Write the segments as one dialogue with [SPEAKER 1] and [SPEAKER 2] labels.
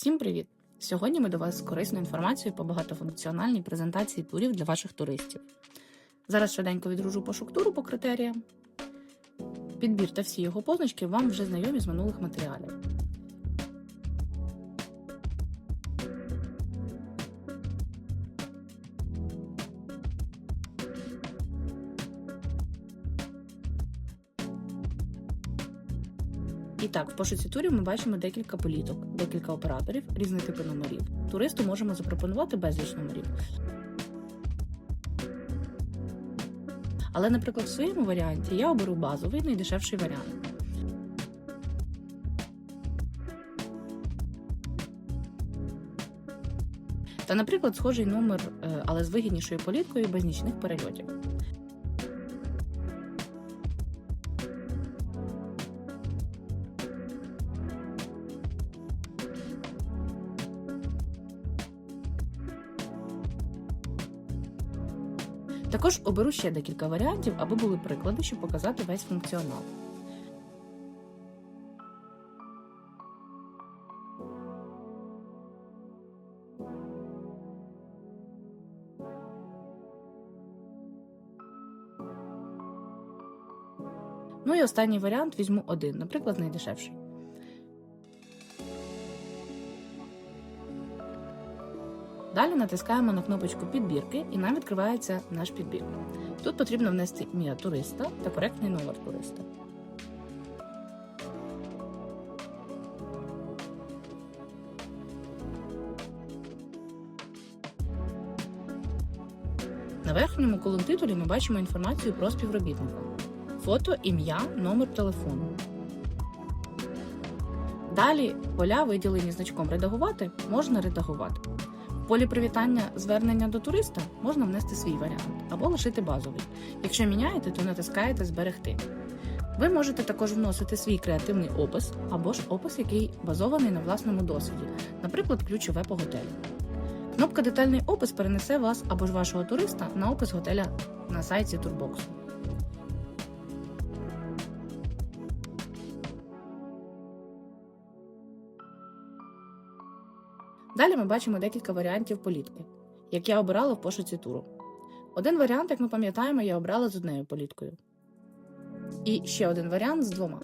[SPEAKER 1] Всім привіт! Сьогодні ми до вас з корисною інформацією по багатофункціональній презентації турів для ваших туристів. Зараз швиденько відружу пошук туру по критеріям. Підбір та всі його позначки вам вже знайомі з минулих матеріалів. І так, в пошуці турів ми бачимо декілька політок, декілька операторів, різні типи номерів. Туристу можемо запропонувати безліч номерів. Але, наприклад, в своєму варіанті я оберу базовий найдешевший варіант. Та, наприклад, схожий номер, е, але з вигіднішою політкою без нічних перельотів. Також оберу ще декілька варіантів, аби були приклади, щоб показати весь функціонал. Ну і останній варіант візьму один, наприклад, найдешевший. Далі натискаємо на кнопочку підбірки і нам відкривається наш підбір. Тут потрібно внести ім'я туриста та коректний номер туриста. На верхньому колон-титулі ми бачимо інформацію про співробітника: фото, ім'я, номер телефону. Далі поля, виділені значком редагувати, можна редагувати. Полі привітання звернення до туриста можна внести свій варіант або лишити базовий. Якщо міняєте, то натискаєте Зберегти. Ви можете також вносити свій креативний опис або ж опис, який базований на власному досвіді, наприклад, ключове по готелю. Кнопка Детальний опис перенесе вас або ж вашого туриста на опис готеля на сайті Турбоксу. Далі ми бачимо декілька варіантів політки, як я обирала в пошуці туру. Один варіант, як ми пам'ятаємо, я обрала з однією політкою. І ще один варіант з двома.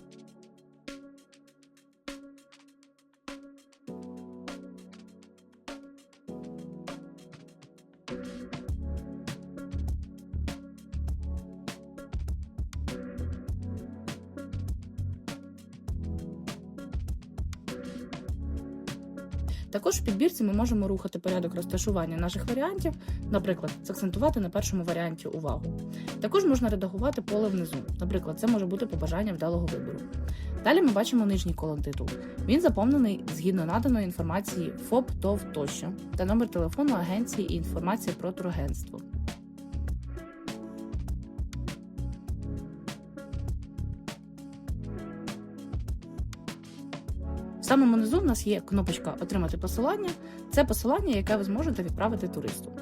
[SPEAKER 1] Також в підбірці ми можемо рухати порядок розташування наших варіантів, наприклад, закцентувати на першому варіанті увагу. Також можна редагувати поле внизу, наприклад, це може бути побажання вдалого вибору. Далі ми бачимо нижній колон титулу. Він заповнений згідно наданої інформації ФОП, ТОВ тощо та номер телефону агенції і інформація про турагентство. Самому низу в нас є кнопочка Отримати посилання. Це посилання, яке ви зможете відправити туристу.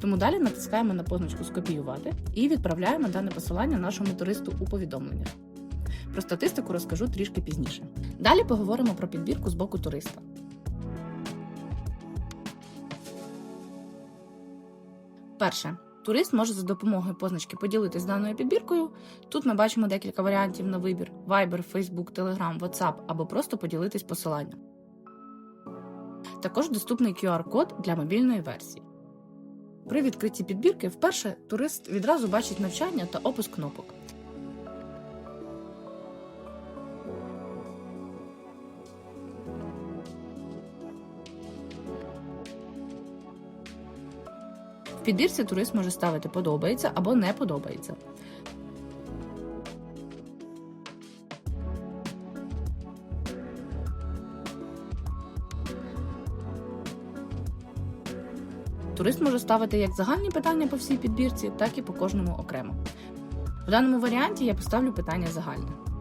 [SPEAKER 1] Тому далі натискаємо на позначку Скопіювати і відправляємо дане посилання нашому туристу у повідомленнях. Про статистику розкажу трішки пізніше. Далі поговоримо про підбірку з боку туриста. Перше. Турист може за допомогою позначки поділитись даною підбіркою. Тут ми бачимо декілька варіантів на вибір: Viber, Facebook, Telegram, WhatsApp або просто поділитись посиланням. Також доступний QR-код для мобільної версії. При відкритті підбірки вперше турист відразу бачить навчання та опис кнопок. Підбірці турист може ставити подобається або не подобається. Турист може ставити як загальні питання по всій підбірці, так і по кожному окремо. В даному варіанті я поставлю питання загальне.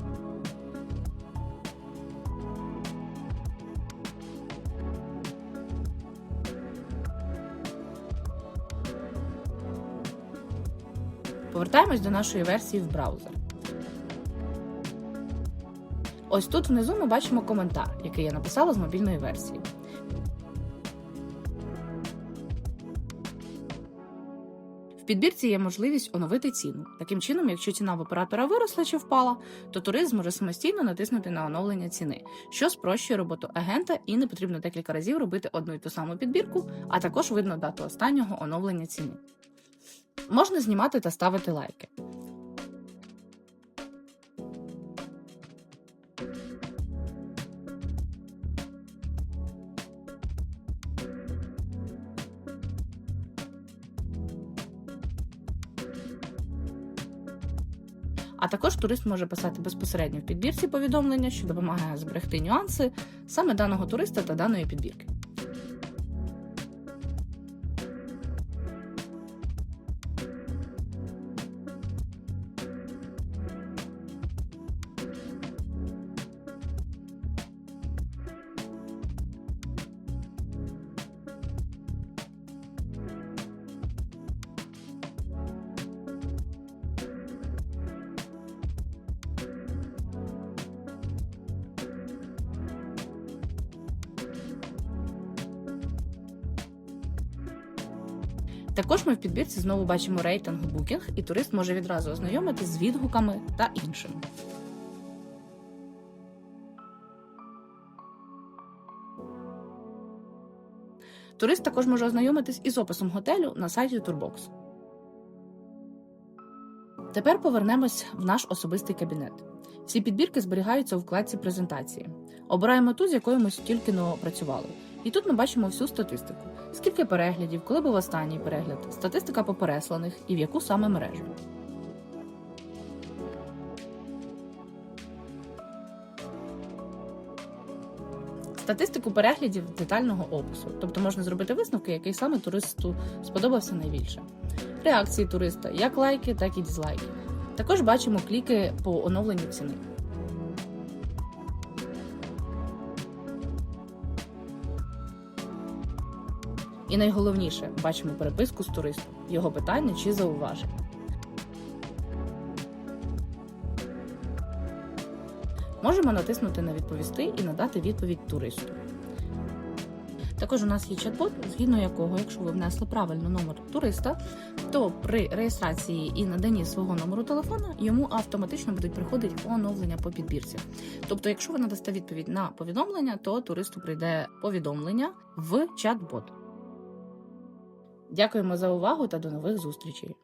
[SPEAKER 1] Повертаємось до нашої версії в браузер. Ось тут внизу ми бачимо коментар, який я написала з мобільної версії. В підбірці є можливість оновити ціну. Таким чином, якщо ціна в оператора виросла чи впала, то турист може самостійно натиснути на оновлення ціни, що спрощує роботу агента і не потрібно декілька разів робити одну і ту саму підбірку, а також видно дату останнього оновлення ціни. Можна знімати та ставити лайки. А також турист може писати безпосередньо в підбірці повідомлення, що допомагає зберегти нюанси саме даного туриста та даної підбірки. Також ми в підбірці знову бачимо рейтинг Booking, і турист може відразу ознайомитись з відгуками та іншим. Турист також може ознайомитись із описом готелю на сайті Turbox. Тепер повернемось в наш особистий кабінет. Всі підбірки зберігаються у вкладці презентації. Обираємо ту, з якою ми тільки но працювали. І тут ми бачимо всю статистику: скільки переглядів, коли був останній перегляд, статистика по пересланих і в яку саме мережу. Статистику переглядів детального опису, тобто можна зробити висновки, який саме туристу сподобався найбільше. Реакції туриста, як лайки, так і дізлайки. Також бачимо кліки по оновленню ціни. І найголовніше бачимо переписку з туристом, його питання чи зауваження. Можемо натиснути на відповісти і надати відповідь туристу. Також у нас є чат-бот, згідно якого, якщо ви внесли правильно номер туриста, то при реєстрації і наданні свого номеру телефона йому автоматично будуть приходити оновлення по підбірці. Тобто, якщо ви надасте відповідь на повідомлення, то туристу прийде повідомлення в чат-бот. Дякуємо за увагу та до нових зустрічей!